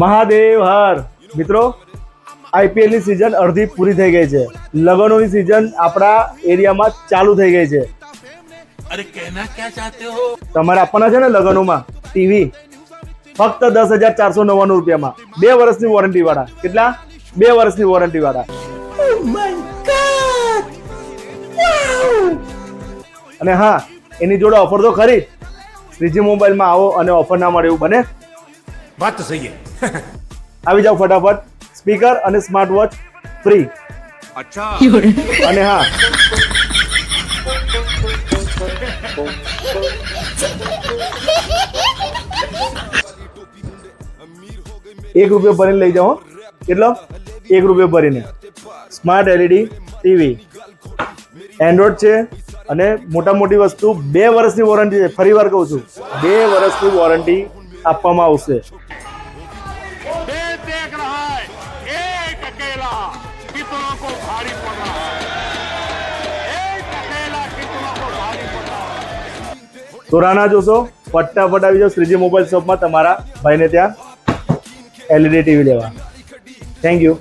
મહાદેવ હર. મિત્રો આઈપીએલની સિઝન અડધી પૂરી થઈ ગઈ છે. લગનોની સિઝન આપણા એરિયામાં ચાલુ થઈ ગઈ છે. અરે કહેના ક્યાં ચાહતે હો? તમારે આપવાના છે ને લગનોમાં? ટીવી ફક્ત દસ હજાર ચારસો નવ્વાણું રૂપિયામાં. બે વર્ષની વોરંટી વાળા. કેટલા? બે વર્ષની વોરંટી વાળા. Oh અને હા એની જોડે ઓફર તો ખરી. ત્રીજી મોબાઈલમાં આવો અને ઓફર ના મળે એવું બને. વાત સહી આવી જાઓ ફટાફટ. સ્પીકર અને સ્માર્ટ વોચ ફ્રી અચ્છા. અને હા. એક રૂપિયો ભરીને લઈ જાઓ કેટલો? એક રૂપિયો ભરીને. સ્માર્ટ એલઈડી ટીવી એન્ડ્રોઈડ છે અને મોટા મોટી વસ્તુ બે વર્ષની વોરંટી છે. ફરી વાર કહું છું. બે વર્ષની વોરંટી આપવામાં આવશે. તો રાના જોશો, ફટાફટ આવી જાઓ શ્રીજી મોબાઈલ શોપમાં તમારા ભાઈને ત્યાં એલઈડી ટીવી લેવા. Thank you